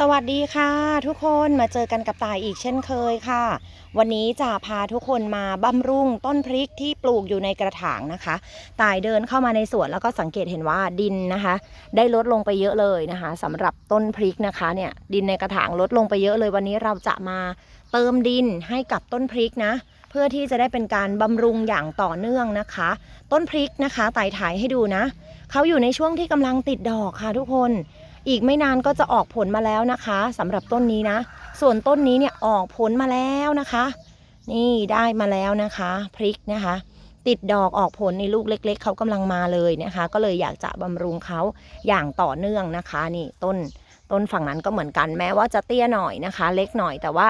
สวัสดีค่ะ ทุกคนมาเจอกันกับตายอีกเช่นเคยค่ะ วันนี้จะพาทุกคนมาบำรุงต้นพริกที่ปลูกอยู่ในกระถางนะคะ ตายเดินเข้ามาในสวนแล้วก็สังเกตเห็นว่าดินนะคะ ได้ลดลงไปเยอะเลยนะคะสำหรับต้นพริกนะคะเนี่ยดินในกระถางลดลงไปเยอะเลย วันนี้เราจะมาเติมดินให้กับต้นพริกนะ เพื่อที่จะได้เป็นการบำรุงอย่างต่อเนื่องนะคะ ต้นพริกนะคะตายถ่ายให้ดูนะเขาอยู่ในช่วงที่กำลังติดดอกค่ะทุกคน อีกไม่นานก็จะออกผลมาแล้วนะคะสำหรับต้นนี้นะ ส่วนต้นนี้เนี่ยออกผลมาแล้วนะคะ นี่ได้มาแล้วนะคะพริกนะคะ ติดดอกออกผลในลูกเล็ก ๆเขากำลังมาเลยนะคะ ก็เลยอยากจะบำรุงเขาอย่างต่อเนื่องนะคะ นี่ต้นต้นฝั่งนั้นก็เหมือนกันแม้ว่าจะเตี้ยหน่อยนะคะ เล็กหน่อยแต่ว่า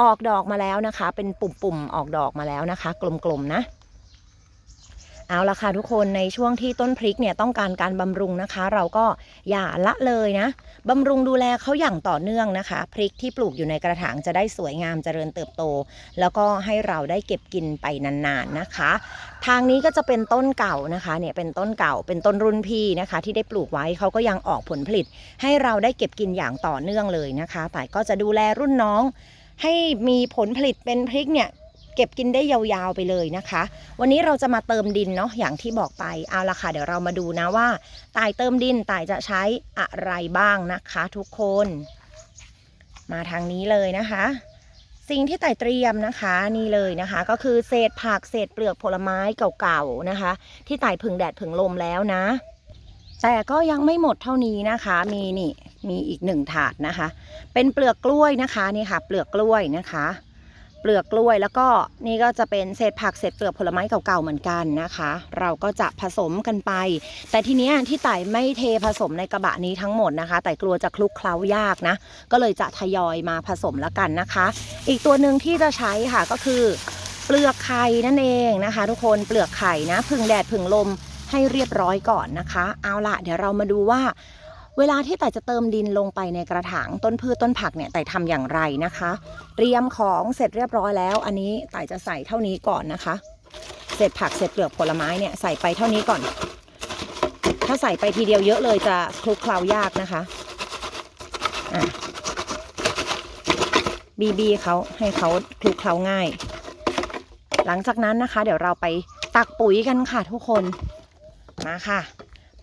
ออกดอกมาแล้วนะคะ เป็นปุ่มๆออกดอกมาแล้วนะคะ กลมๆนะ เอาละค่ะทุกคนในช่วงที่ต้นพริกเนี่ยต้องการการบำรุงนะคะ เราก็อย่าละเลยนะบำรุงดูแลเขาอย่างต่อเนื่องนะคะ พริกที่ปลูกอยู่ในกระถางจะได้สวยงามเจริญเติบโต แล้วก็ให้เราได้เก็บกินไปนานๆนะคะ ทางนี้ก็จะเป็นต้นเก่านะคะเนี่ยเป็นต้นเก่าเป็นต้นรุ่นพี่นะคะ ที่ได้ปลูกไว้เขาก็ยังออกผลผลิต ให้เราได้เก็บกินอย่างต่อเนื่องเลยนะคะแต่ก็จะดูแลรุ่นน้องให้มีผลผลิตเป็นพริกเนี่ย เก็บกินได้ยาวๆไปเลยนะคะ วันนี้เราจะมาเติมดินเนาะอย่างที่บอกไปเอาละค่ะ เดี๋ยวเรามาดูนะว่าตายเติมดินตายจะใช้อะไรบ้างนะคะ ทุกคน มาทางนี้เลยนะคะ สิ่งที่ต่ายเตรียมนะคะนี่เลยนะคะ ก็คือเศษผักเศษเปลือกผลไม้เก่าๆนะคะ ที่ต่ายผึ่งแดดผึ่งลมแล้วนะ แต่ก็ยังไม่หมดเท่านี้นะคะ มีนี่มีอีกหนึ่งถาดนะคะ เป็นเปลือกกล้วยนะคะนี่ค่ะ เปลือกกล้วยนะคะ เปลือกกล้วย แล้วก็นี่ก็จะเป็นเศษผักเศษเปลือกผลไม้เก่าๆเหมือนกันนะคะ เราก็จะผสมกันไป แต่ทีเนี้ยที่ไต่ไม่เทผสมในกระบะนี้ทั้งหมดนะคะ แต่กลัวจะคลุกเคล้ายากนะ ก็เลยจะทยอยมาผสมแล้วกันนะคะ อีกตัวหนึ่งที่จะใช้ค่ะก็คือ เปลือกไข่นั่นเองนะคะ ทุกคนเปลือกไข่นะ พึ่งแดดพึ่งลมให้เรียบร้อยก่อนนะคะ เอาละเดี๋ยวเรามาดูว่า เวลาที่แต่จะเติมดินลงไปในกระถางต้นพืชต้นผักเนี่ยแต่ทำอย่างไรนะคะ เตรียมของเสร็จเรียบร้อยแล้ว อันนี้แต่จะใส่เท่านี้ก่อนนะคะเสร็จผักเสร็จเปลือกผลไม้เนี่ยใส่ไปเท่านี้ก่อน ถ้าใส่ไปทีเดียวเยอะเลยจะคลุกเคล้ายากนะคะะบีบีเขาให้เขาคลุกเคล้าง่าย หลังจากนั้นนะคะ เดี๋ยวเราไปตักปุ๋ยกันค่ะทุกคน มาค่ะ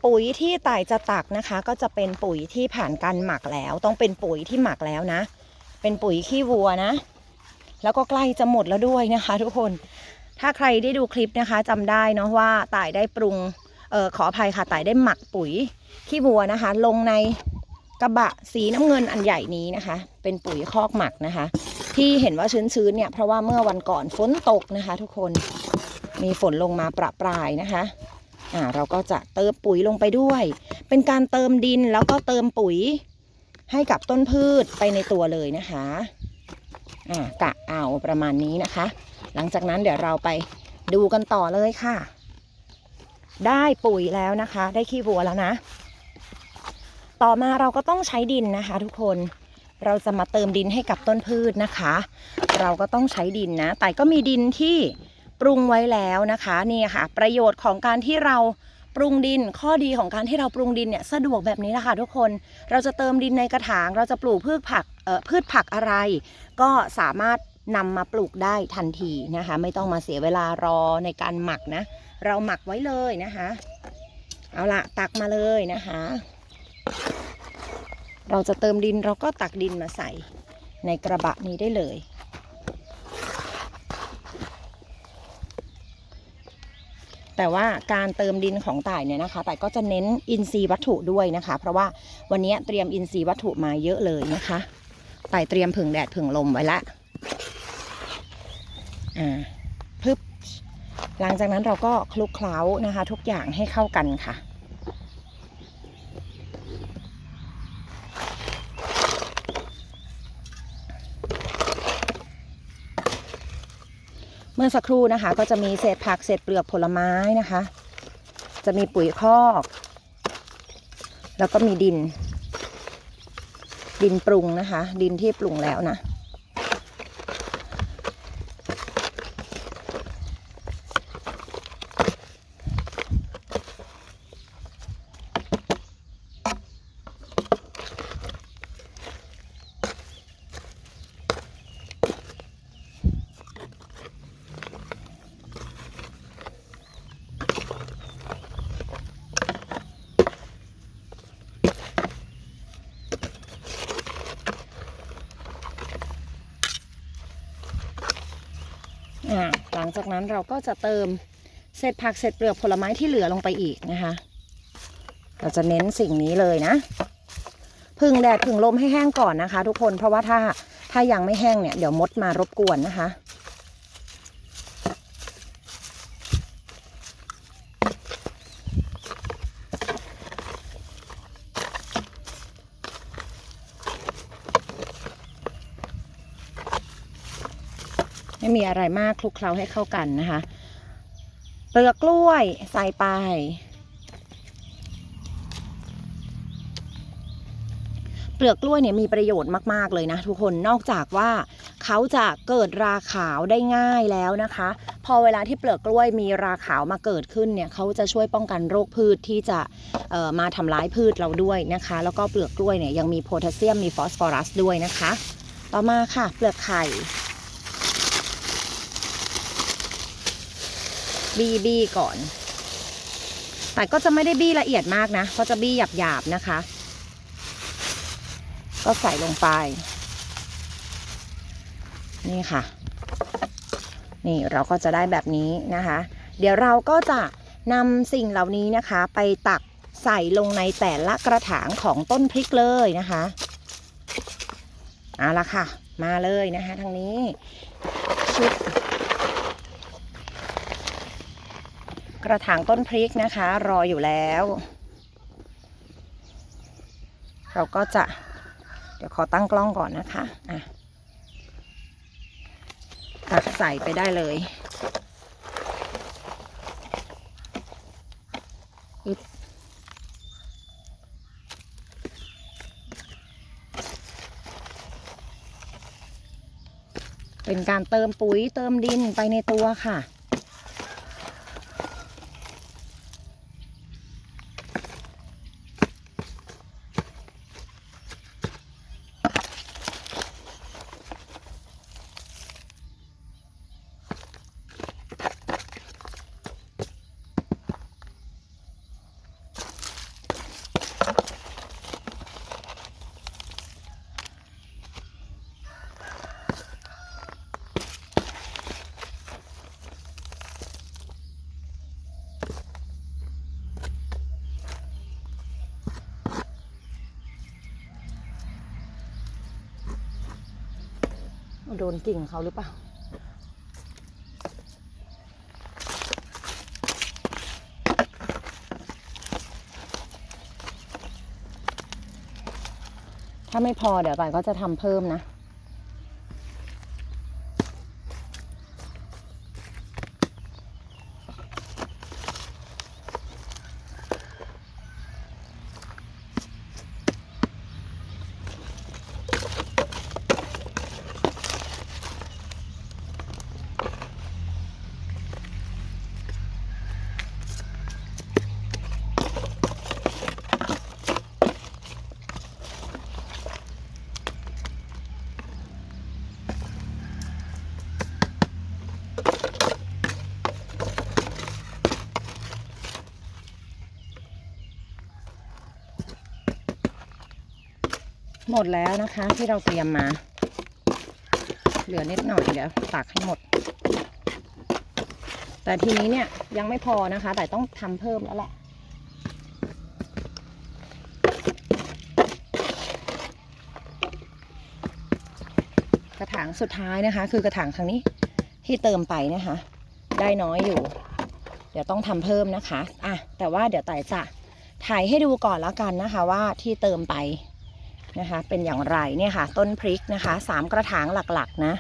ปุ๋ยที่ต่ายจะตักนะคะ ก็จะเป็นปุ๋ยที่ผ่านการหมักแล้ว ต้องเป็นปุ๋ยที่หมักแล้วนะ เป็นปุ๋ยขี้วัวนะ แล้วก็ใกล้จะหมดแล้วด้วยนะคะ ทุกคนถ้าใครได้ดูคลิปนะคะจำได้เนาะว่าต่ายได้ปรุงเออขออภัยค่ะต่ายได้หมักปุ๋ยขี้วัวนะคะ ลงในกระบะสีน้ำเงินอันใหญ่นี้นะคะ เป็นปุ๋ยคอกหมักนะคะ ที่เห็นว่าชื้นๆเนี่ยเพราะว่าเมื่อวันก่อนฝนตกนะคะ ทุกคนมีฝนลงมาประปรายนะคะ อ่าเราก็จะเติมปุ๋ยลงไปด้วย เป็นการเติมดินแล้วก็เติมปุ๋ยให้กับต้นพืชไปในตัวเลยนะคะอ่ากะเอาประมาณนี้นะคะ หลังจากนั้นเดี๋ยวเราไปดูกันต่อเลยค่ะ ได้ปุ๋ยแล้วนะคะ ได้ขี้วัวแล้วนะ ต่อมาเราก็ต้องใช้ดินนะคะ ทุกคนเราจะมาเติมดินให้กับต้นพืชนะคะ เราก็ต้องใช้ดินนะ แต่ก็มีดินที่ ปรุงไว้แล้วนะคะนี่ค่ะ ประโยชน์ของการที่เราปรุงดิน ข้อดีของการที่เราปรุงดินเนี่ยสะดวกแบบนี้นะคะทุกคนเราจะเติมดินในกระถาง เราจะปลูกพืชผักเอ่อพืชผักอะไร ก็สามารถนำมาปลูกได้ทันทีนะคะ ไม่ต้องมาเสียเวลารอในการหมักนะ เราหมักไว้เลยนะคะ เอาละตักมาเลยนะคะ เราจะเติมดินเราก็ตักดินมาใส่ในกระบะนี้ได้เลย แต่ว่าการเติมดินของต่ายเนี่ยนะคะต่ายก็จะเน้นอินทรีย์วัตถุด้วยนะคะ เพราะว่าวันนี้เตรียมอินทรีย์วัตถุมาเยอะเลยนะคะต่ายเตรียมผึ่งแดดผึ่งลมไว้ละอ่าพึบหลังจากนั้นเราก็คลุกเคล้านะคะ ทุกอย่างให้เข้ากันค่ะ มื่อสักครู่นะคะ ก็จะมีเศษผักเศษเปลือกผลไม้นะคะ จะมีปุ๋ยคอก แล้วก็มีดิน ดินปรุงนะคะ ดินที่ปรุงแล้วนะ หลังจากนั้นเราก็จะเติมเศษผักเศษเปลือกผลไม้ที่เหลือลงไปอีกนะคะ เราจะเน้นสิ่งนี้เลยนะพึ่งแดดพึ่งลมให้แห้งก่อนนะคะ ทุกคนเพราะว่าถ้าถ้ายังไม่แห้งเนี่ยเดี๋ยวมดมารบกวนนะคะ ไม่มีอะไรมากคลุกเคล้าให้เข้ากันนะคะ เปลือกกล้วยใส่ไป เปลือกกล้วยเนี่ยมีประโยชน์มาก ๆ เลยนะทุกคนนอกจากว่าเขาจะเกิดราขาวได้ง่ายแล้วนะคะ พอเวลาที่เปลือกกล้วยมีราขาวมาเกิดขึ้นเนี่ยเขาจะช่วยป้องกันโรคพืชที่จะมาทำร้ายพืชเราด้วยนะคะ แล้วก็เปลือกกล้วยเนี่ยยังมีโพแทสเซียมมีฟอสฟอรัสด้วยนะคะ ต่อมาค่ะ เปลือกไข่ บี้บี้ก่อน แต่ก็จะไม่ได้บี้ละเอียดมากนะเพราจะบี้หยาบๆนะคะ ก็ใส่ลงไป นี่ค่ะ นี่เราก็จะได้แบบนี้นะคะ เดี๋ยวเราก็จะนำสิ่งเหล่านี้นะคะ ไปตักใส่ลงในแต่ละกระถางของต้นพริกเลยนะคะเอาละค่ะ มาเลยนะคะทางนี้ชุด ระถางต้นพริกนะคะ รออยู่แล้ว เราก็จะ เดี๋ยวขอตั้งกล้องก่อนนะคะอะตักใส่ไปได้เลยอึบเป็นการเติมปุ๋ยเติมดินไปในตัวค่ะ โดนกิ่งเขาหรือเปล่าถ้าไม่พอเดี๋ยวปายก็จะทำเพิ่มนะ หมดแล้วนะคะที่เราเตรียมมา เหลือนิดหน่อยเดี๋ยวตักให้หมด แต่ทีนี้เนี่ยยังไม่พอนะคะ แต่ต้องทำเพิ่มแล้วแหละกระถางสุดท้ายนะคะ คือกระถางครั้งนี้ที่เติมไปนะคะ ได้น้อยอยู่ เดี๋ยวต้องทำเพิ่มนะคะอะแต่ว่าเดี๋ยวไต่จะถ่ายให้ดูก่อนแล้วกันนะคะว่าที่เติมไป นะคะ เป็นอย่างไรเนี่ยค่ะ ต้นพริกนะคะสามกระถางหลักๆนะ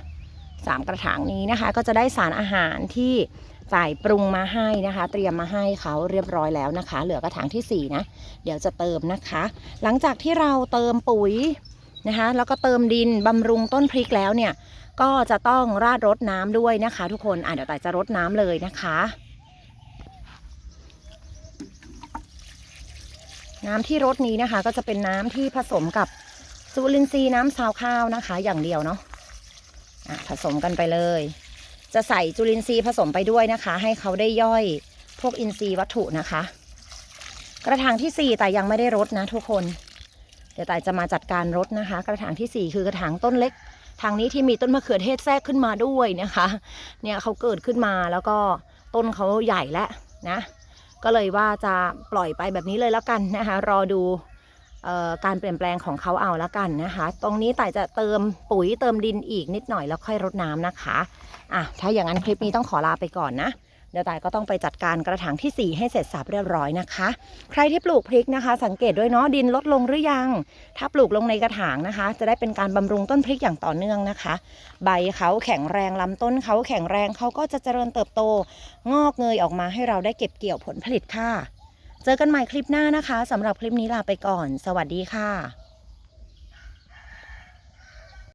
สามกระถางนี้นะคะ ก็จะได้สารอาหารที่จ่ายปรุงมาให้นะคะ เตรียมมาให้เขาเรียบร้อยแล้วนะคะ เหลือกระถางที่สี่นะเดี๋ยวจะเติมนะคะ หลังจากที่เราเติมปุ๋ยนะคะแล้วก็เติมดินบำรุงต้นพริกแล้วเนี่ยก็จะต้องราดรดน้ำด้วยนะคะ ทุกคนอะเดี๋ยวแต่จะรดน้ำเลยนะคะน้ำที่รดนี้นะคะก็จะเป็นน้ำที่ผสมกับ จุลินทรีย์น้ำซาวข้าวนะคะ อย่างเดียวเนาะอะผสมกันไปเลย จะใส่จุลินทรีย์ผสมไปด้วยนะคะ ให้เขาได้ย่อยพวกอินทรีย์วัตถุนะคะ กระถางที่สี่แต่ยังไม่ได้รดนะทุกคน เดี๋ยวแต่จะมาจัดการรดนะคะ กระถางที่สี่คือกระถางต้นเล็ก ทางนี้ที่มีต้นมะเขือเทศแทรกขึ้นมาด้วยนะคะ เนี่ยเขาเกิดขึ้นมาแล้วก็ต้นเขาใหญ่แล้วนะ ก็เลยว่าจะปล่อยไปแบบนี้เลยแล้วกันนะคะ รอดู การเปลี่ยนแปลงของเขาเอาแล้วกันนะคะ ตรงนี้ต่จะเติมปุ๋ยเติมดินอีกนิดหน่อยแล้วค่อยรดน้ำนะคะอะถ้าอย่างนั้นคลิปนี้ต้องขอลาไปก่อนนะเดี๋ยวตายก็ต้องไปจัดการกระถางทีสี่ 4 ให้เสร็จสับเรียบร้อยนะคะ ใครที่ปลูกพริกนะคะ สังเกตด้วยเนาะดินลดลงหรือยัง ถ้าปลูกลงในกระถางนะคะ จะได้เป็นการบำรุงต้นพริกอย่างต่อเนื่องนะคะ ใบเขาแข็งแรงลำต้นเขาแข็งแรงเขาก็จะเจริญเติบโต งอกเงยออกมาให้เราได้เก็บเกี่ยวผลผลิตค่ะ เจอกันใหม่คลิปหน้านะคะสำหรับคลิปนี้ลาไปก่อน สวัสดีค่ะ